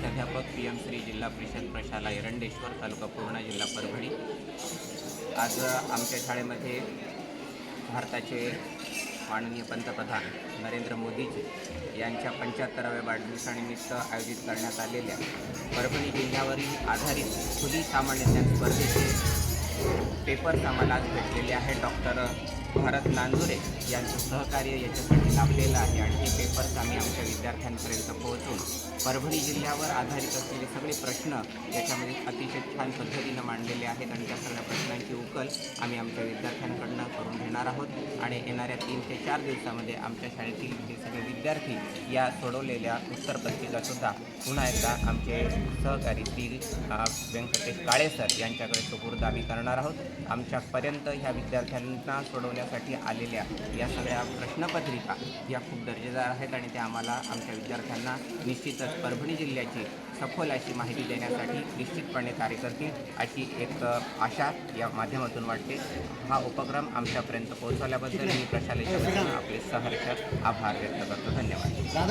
मुख्याध्यापक P M Shri जिल्हा परिषद प्रशाला एरंडेश्वर तालुका पूर्णा जिल्हा परभणी. आज आमच्या शाळेमध्ये भारताचे माननीय पंतप्रधान नरेंद्र मोदीजी यांच्या पंच्याहत्तराव्या वाढदिवसानिमित्त आयोजित करण्यात आलेल्या परभणी जिल्ह्यावरील आधारित खुली सामान्य ज्ञान स्पर्धेचे पेपर्स आम्हाला आज भेटलेले आहे. डॉक्टर भारत नांदुरे यांचं सहकार्य याच्यासाठी लाभलेलं आहे आणि हे पेपर्स आम्ही आमच्या विद्यार्थ्यांपर्यंत पोहोचून परभणी जिल्ह्यावर आधारित असलेले सगळे प्रश्न याच्यामध्ये अतिशय छान पद्धतीनं मांडलेले आहेत आणि त्या सगळ्या प्रश्नांची उकल आम्ही आमच्या विद्यार्थ्यांकडनं करून घेणार आहोत. आणि येणाऱ्या तीन ते चार दिवसामध्ये आमच्या शाळेतील हे सगळे विद्यार्थी या सोडवलेल्या उत्तरपत्रिकासुद्धा पुन्हा एकदा आमचे सहकारी श्री व्यंकटेश काळे सर यांच्याकडे सुपूर्दावी करणार आहोत. आमच्यापर्यंत ह्या विद्यार्थ्यांना सोडवण्यासाठी आलेल्या या सगळ्या प्रश्नपत्रिका या खूप दर्जेदार आहेत आणि त्या आम्हाला आमच्या विद्यार्थ्यांना निश्चितच परभणी जिल्ह्याची सखोल अशी माहिती देण्यासाठी निश्चितपणे कार्य करतील अशी एक आशा या माध्यमातून वाटते. हा उपक्रम आमच्यापर्यंत पोहोचवल्याबद्दल मी प्रशालेच्या आपले सहर्ष आभार व्यक्त करतो. धन्यवाद.